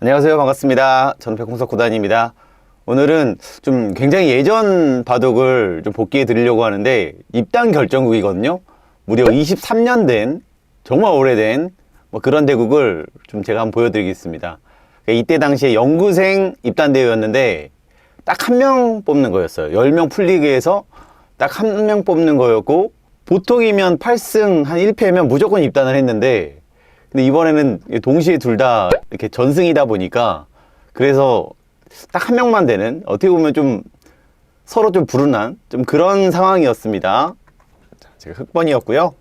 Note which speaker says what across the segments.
Speaker 1: 안녕하세요. 반갑습니다. 저는 백홍석 구단입니다. 오늘은 좀 굉장히 예전 바둑을 좀 복귀해 드리려고 하는데 입단 결정국이거든요. 무려 23년 된 정말 오래된 뭐 그런 대국을 좀 제가 한번 보여드리겠습니다. 그러니까 이때 당시에 연구생 입단 대회였는데 딱 한 명 뽑는 거였어요. 10명 풀리그에서 딱 한 명 뽑는 거였고 보통이면 8승 한 1패면 무조건 입단을 했는데 근데 이번에는 동시에 둘 다 이렇게 전승이다 보니까 그래서 딱 한 명만 되는 어떻게 보면 좀 서로 좀 불운한 좀 그런 상황이었습니다. 자, 제가 흑번이었고요.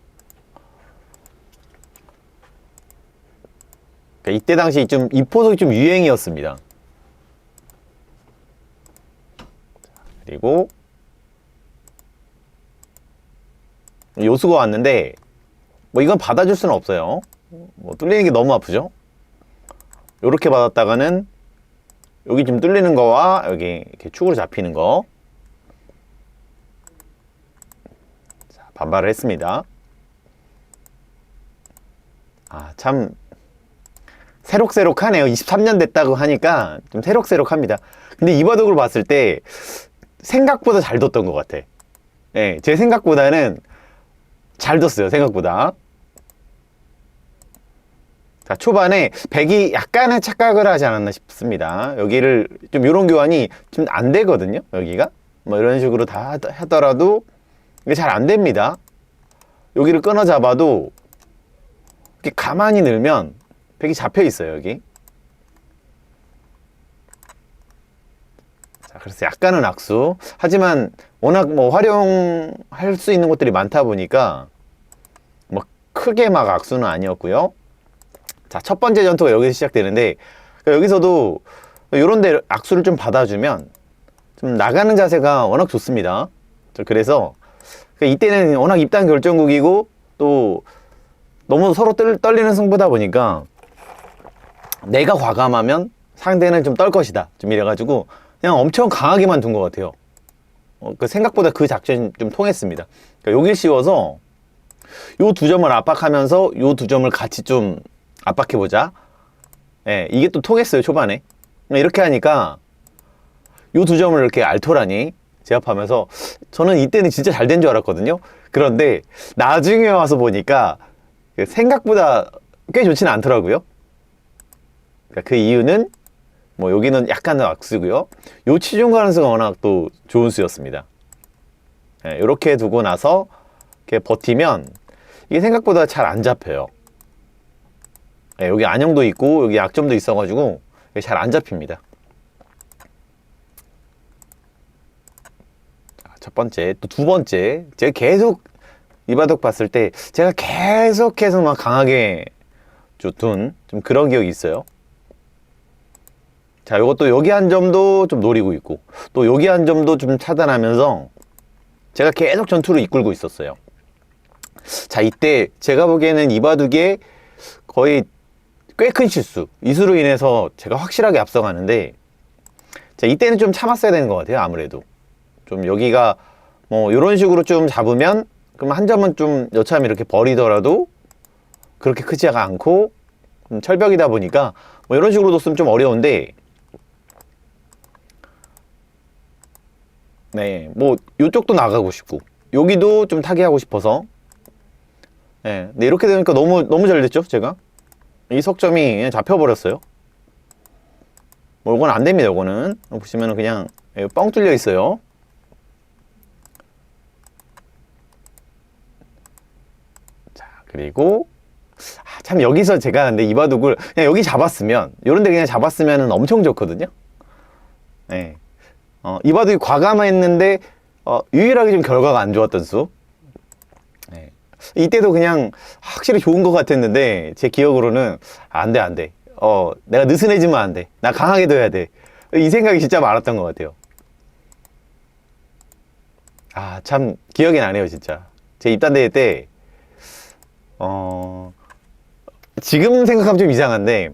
Speaker 1: 그러니까 이때 당시 좀 이포석이 좀 유행이었습니다. 그리고 요수가 왔는데 뭐 이건 받아줄 수는 없어요. 뭐 뚫리는 게 너무 아프죠? 요렇게 받았다가는 여기 좀 뚫리는 거와 여기 이렇게 축으로 잡히는 거 자, 반발을 했습니다. 아, 참 새록새록하네요. 23년 됐다고 하니까 좀 새록새록합니다. 근데 이 바둑을 봤을 때 생각보다 잘 뒀던 것 같아. 예, 제 생각보다는 잘 뒀어요. 생각보다. 자, 초반에 백이 약간의 착각을 하지 않았나 싶습니다. 여기를 좀 이런 교환이 좀 안 되거든요. 여기가 뭐 이런 식으로 다 하더- 하더라도 이게 잘 안 됩니다. 여기를 끊어 잡아도 이렇게 가만히 늘면 백이 잡혀 있어요. 여기. 자, 그래서 약간은 악수. 하지만 워낙 뭐 활용할 수 있는 것들이 많다 보니까 뭐 크게 막 악수는 아니었고요. 자, 첫 번째 전투가 여기서 시작되는데 그러니까 여기서도 이런 데 악수를 좀 받아주면 좀 나가는 자세가 워낙 좋습니다. 저 그래서 그러니까 이때는 워낙 입단 결정국이고 또 너무 서로 떨, 떨리는 승부다 보니까 내가 과감하면 상대는 좀 떨 것이다. 좀 이래가지고 그냥 엄청 강하게만 둔 것 같아요. 어, 그 생각보다 그 작전이 좀 통했습니다. 그러니까 여길 씌워서 요 두 점을 압박하면서 요 두 점을 같이 좀 압박해보자. 예, 이게 또 통했어요, 초반에. 이렇게 하니까 요 두 점을 이렇게 알토라니 제압하면서 저는 이때는 진짜 잘 된 줄 알았거든요. 그런데 나중에 와서 보니까 생각보다 꽤 좋지는 않더라고요. 그러니까 그 이유는 뭐 여기는 약간은 악수고요. 요 치중 가능성가 워낙 또 좋은 수였습니다. 예, 이렇게 두고 나서 이렇게 버티면 이게 생각보다 잘 안 잡혀요. 예, 여기 안형도 있고 여기 약점도 있어가지고 잘 안 잡힙니다. 자, 첫 번째 또 두 번째 제가 계속 이 바둑 봤을 때 제가 계속해서 막 강하게 둔좀 그런 기억이 있어요. 자, 이것도 여기 한 점도 좀 노리고 있고 또 여기 한 점도 좀 차단하면서 제가 계속 전투를 이끌고 있었어요. 자, 이때 제가 보기에는 이 바둑에 거의 꽤 큰 실수. 이수로 인해서 제가 확실하게 앞서가는데 자, 이때는 좀 참았어야 되는 것 같아요. 아무래도. 좀 여기가 뭐 이런 식으로 좀 잡으면 그럼 한 점은 좀 여차하면 이렇게 버리더라도 그렇게 크지가 않고 좀 철벽이다 보니까 뭐 이런 식으로 뒀으면 좀 어려운데 네, 뭐 이쪽도 나가고 싶고 여기도 좀 타개하고 싶어서 네, 근데 이렇게 되니까 너무 너무 잘 됐죠, 제가 이 석점이 그냥 잡혀버렸어요. 뭐 이건 안 됩니다, 이거는 보시면은 그냥 예, 뻥 뚫려 있어요. 자, 그리고 아, 참 여기서 제가 근데 이 바둑을 그냥 여기 잡았으면 이런 데 그냥 잡았으면 엄청 좋거든요. 네. 어, 이 바둑이 과감했는데 어, 유일하게 좀 결과가 안 좋았던 수. 네. 이때도 그냥 확실히 좋은 것 같았는데 제 기억으로는 안 돼, 안 돼. 어, 내가 느슨해지면 안 돼. 나 강하게 둬야 돼. 이 생각이 진짜 많았던 것 같아요. 아, 참 기억이 나네요, 진짜. 제 입단대회 때 어, 지금 생각하면 좀 이상한데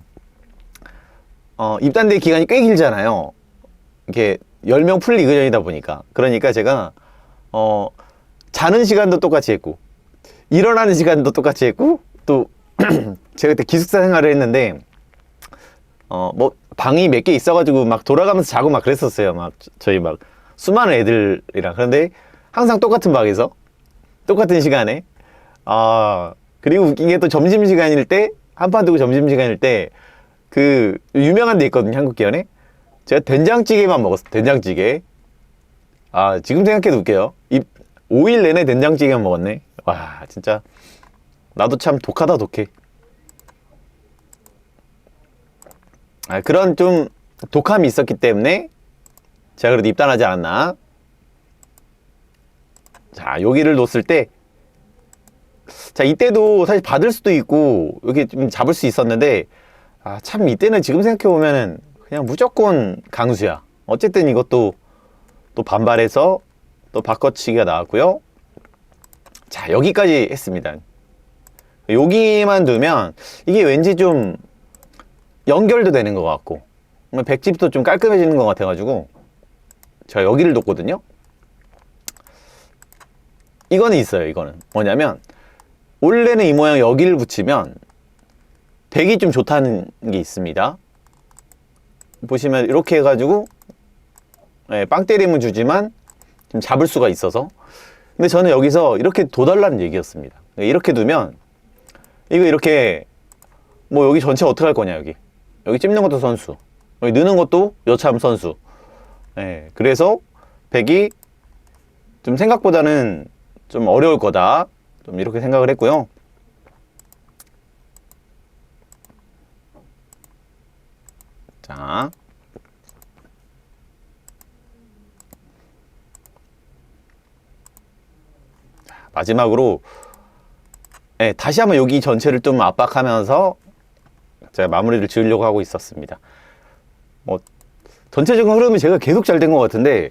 Speaker 1: 어, 입단대 기간이 꽤 길잖아요. 이렇게 10명 풀 리그전이다 보니까. 그러니까 제가 어, 자는 시간도 똑같이 했고 일어나는 시간도 똑같이 했고 또 제가 그때 기숙사 생활을 했는데 어, 뭐, 방이 몇 개 있어가지고 막 돌아가면서 자고 막 그랬었어요. 막, 저- 저희 막, 수많은 애들이랑. 그런데 항상 똑같은 방에서, 똑같은 시간에, 아, 그리고 웃긴 게 또 점심시간일 때, 한 판 두고 점심시간일 때, 그, 유명한 데 있거든요, 한국 기현에. 제가 된장찌개만 먹었어요, 된장찌개. 아, 지금 생각해도 웃겨요. 이 5일 내내 된장찌개만 먹었네. 와, 진짜. 나도 참 독하다, 독해. 아, 그런 좀 독함이 있었기 때문에 제가 그래도 입단하지 않았나. 자, 여기를 놓았을 때, 자, 이때도 사실 받을 수도 있고, 여기 좀 잡을 수 있었는데, 아, 참, 이때는 지금 생각해보면은 그냥 무조건 강수야. 어쨌든 이것도 또 반발해서 또 바꿔치기가 나왔고요. 자, 여기까지 했습니다. 여기만 두면 이게 왠지 좀 연결도 되는 것 같고 백집도 좀 깔끔해지는 것 같아가지고 제가 여기를 뒀거든요. 이거는 있어요. 이거는 뭐냐면 원래는 이 모양 여기를 붙이면 백이 좀 좋다는 게 있습니다. 보시면 이렇게 해가지고 예, 빵 때리면 주지만 좀 잡을 수가 있어서 근데 저는 여기서 이렇게 둬달라는 얘기였습니다. 이렇게 두면 이거 이렇게 뭐 여기 전체 어떻게 할 거냐 여기. 여기 찝는 것도 선수. 여기 느는 것도 여참 선수. 예, 그래서 백이 좀 생각보다는 좀 어려울 거다. 좀 이렇게 생각을 했고요. 자 마지막으로 예, 다시 한번 여기 전체를 좀 압박하면서 제가 마무리를 지으려고 하고 있었습니다. 뭐 전체적인 흐름이 제가 계속 잘 된 것 같은데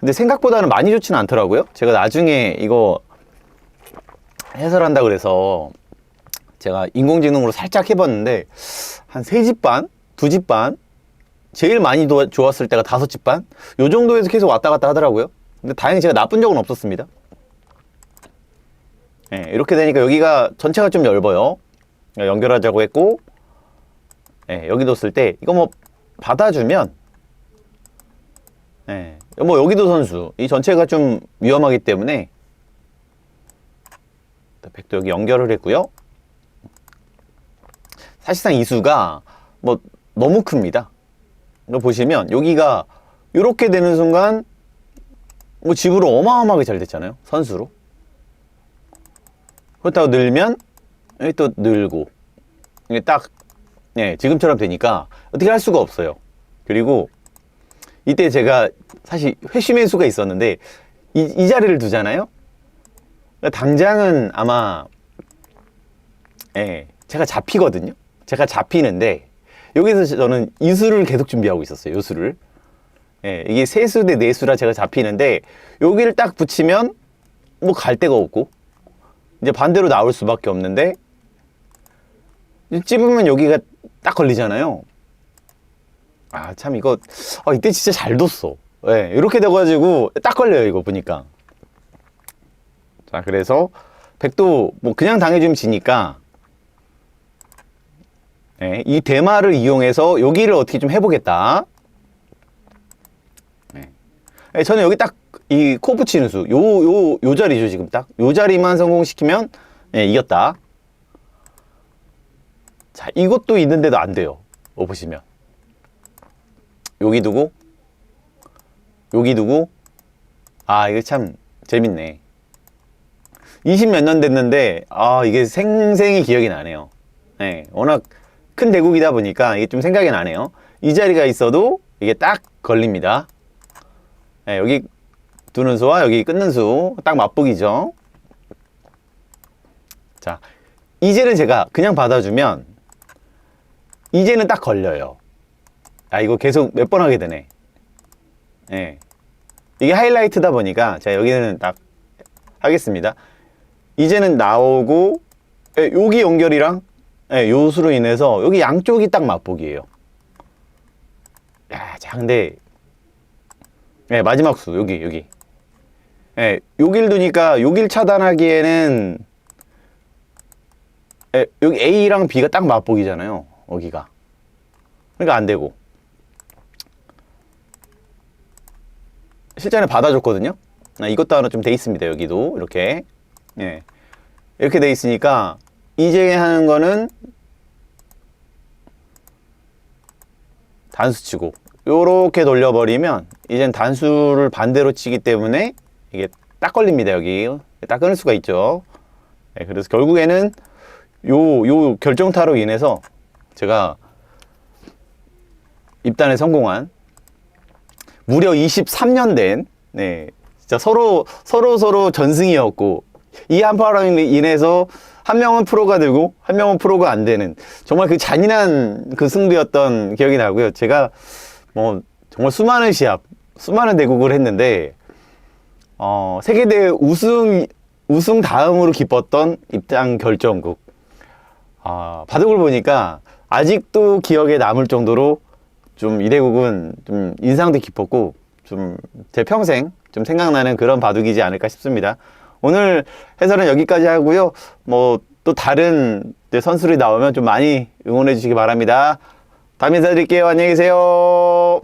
Speaker 1: 근데 생각보다는 많이 좋지는 않더라고요. 제가 나중에 이거 해설한다 그래서 제가 인공지능으로 살짝 해봤는데 한 세 집 반, 두 집 반, 제일 많이 도- 좋았을 때가 다섯 집 반, 요 정도에서 계속 왔다 갔다 하더라고요. 근데 다행히 제가 나쁜 적은 없었습니다. 예, 이렇게 되니까 여기가 전체가 좀 얇아요. 연결하자고 했고, 예, 여기 뒀을 때 이거 뭐 받아주면, 예, 뭐 여기도 선수 이 전체가 좀 위험하기 때문에 백도 여기 연결을 했고요. 사실상 이 수가 뭐 너무 큽니다. 이거 보시면 여기가 이렇게 되는 순간 뭐 집으로 어마어마하게 잘 됐잖아요. 선수로. 그렇다고 늘면 여기 또 늘고 이게 딱 예, 지금처럼 되니까 어떻게 할 수가 없어요. 그리고 이때 제가 사실 회심의 수가 있었는데 이, 이 자리를 두잖아요. 그러니까 당장은 아마 예, 제가 잡히거든요. 제가 잡히는데 여기서 저는 이 수를 계속 준비하고 있었어요. 요 수를. 예, 이게 세수 대 네수라 제가 잡히는데 여기를 딱 붙이면 뭐 갈 데가 없고 이제 반대로 나올 수밖에 없는데 찝으면 여기가 딱 걸리잖아요. 아 참 이거 아, 이때 진짜 잘 뒀어. 예, 이렇게 돼가지고 딱 걸려요 이거 보니까. 자 그래서 백도 뭐 그냥 당해주면 지니까 예, 이 대마를 이용해서 여기를 어떻게 좀 해보겠다. 예. 예, 저는 여기 딱 이 코 붙이는 수, 요, 요, 요 자리죠, 지금 딱. 요 자리만 성공시키면, 예, 이겼다. 자, 이것도 있는데도 안 돼요. 어, 보시면. 여기 두고, 여기 두고, 아, 이게 참 재밌네. 20 몇 년 됐는데, 아, 이게 생생히 기억이 나네요. 예, 워낙 큰 대국이다 보니까 이게 좀 생각이 나네요. 이 자리가 있어도 이게 딱 걸립니다. 예, 여기 두는 수와 여기 끊는 수 딱 맞보기죠. 자, 이제는 제가 그냥 받아주면 이제는 딱 걸려요. 아, 이거 계속 몇 번 하게 되네. 예. 이게 하이라이트다 보니까 제가 여기는 딱 하겠습니다. 이제는 나오고 예, 여기 연결이랑 예, 요 수로 인해서 여기 양쪽이 딱 맛보기예요. 야, 자, 근데 예, 마지막 수 여기 여기. 예, 여길 두니까 여길 차단하기에는 예, 여기 A랑 B가 딱 맛보기잖아요. 여기가. 그러니까 안 되고. 실전에 받아줬거든요. 아, 이것도 하나 좀 돼 있습니다. 여기도 이렇게 예 이렇게 돼 있으니까 이제 하는 거는 단수 치고 요렇게 돌려버리면 이젠 단수를 반대로 치기 때문에 이게 딱 걸립니다 여기 딱 끊을 수가 있죠 네, 그래서 결국에는 요 요 결정타로 인해서 제가 입단에 성공한 무려 23년 된, 네, 진짜 서로, 서로 서로 전승이었고, 이 한 파로 인해서 한 명은 프로가 되고, 한 명은 프로가 안 되는, 정말 그 잔인한 그 승부였던 기억이 나고요. 제가 뭐, 정말 수많은 시합, 수많은 대국을 했는데, 어, 세계대회 우승, 우승 다음으로 기뻤던 입장 결정국. 아, 바둑을 보니까 아직도 기억에 남을 정도로 좀 이대국은 좀 인상도 깊었고 좀 제 평생 좀 생각나는 그런 바둑이지 않을까 싶습니다. 오늘 해설은 여기까지 하고요. 뭐 또 다른 이제 선수들이 나오면 좀 많이 응원해 주시기 바랍니다. 다음 인사드릴게요. 안녕히 계세요.